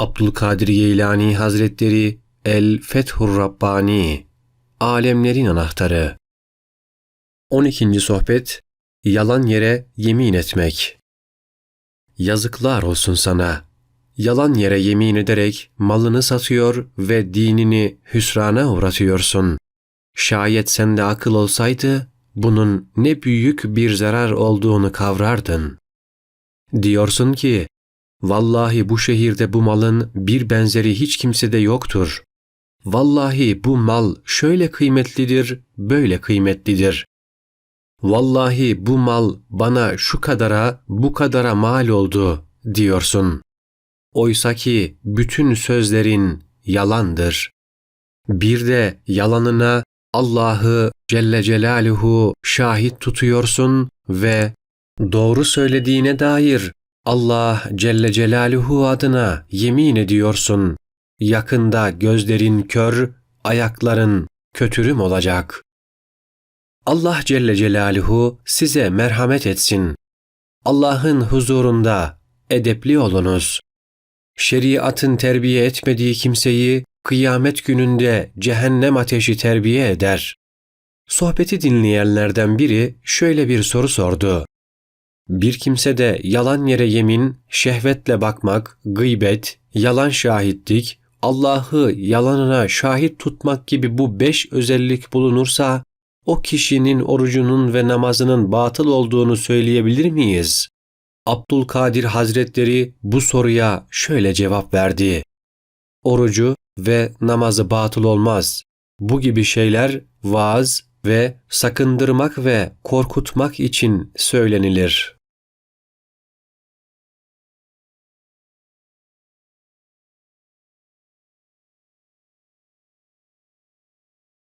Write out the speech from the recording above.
Abdülkadir Geylani Hazretleri El Fethur Rabbani Alemlerin Anahtarı 12. Sohbet Yalan yere yemin etmek Yazıklar olsun sana. Yalan yere yemin ederek malını satıyor ve dinini hüsrana uğratıyorsun. Şayet sende akıl olsaydı bunun ne büyük bir zarar olduğunu kavrardın. Diyorsun ki, vallahi bu şehirde bu malın bir benzeri hiç kimsede yoktur. Vallahi bu mal şöyle kıymetlidir, böyle kıymetlidir. Vallahi bu mal bana şu kadara, bu kadara mal oldu diyorsun. Oysa ki bütün sözlerin yalandır. Bir de yalanına Allah'ı Celle Celaluhu şahit tutuyorsun ve doğru söylediğine dair Allah Celle Celaluhu adına yemin ediyorsun. Yakında gözlerin kör, ayakların kötürüm olacak. Allah Celle Celaluhu size merhamet etsin. Allah'ın huzurunda edepli olunuz. Şeriatın terbiye etmediği kimseyi kıyamet gününde cehennem ateşi terbiye eder. Sohbeti dinleyenlerden biri şöyle bir soru sordu. Bir kimse de yalan yere yemin, şehvetle bakmak, gıybet, yalan şahitlik, Allah'ı yalanına şahit tutmak gibi bu beş özellik bulunursa, o kişinin orucunun ve namazının batıl olduğunu söyleyebilir miyiz? Abdülkadir Hazretleri bu soruya şöyle cevap verdi. Orucu ve namazı batıl olmaz. Bu gibi şeyler vaaz ve sakındırmak ve korkutmak için söylenilir.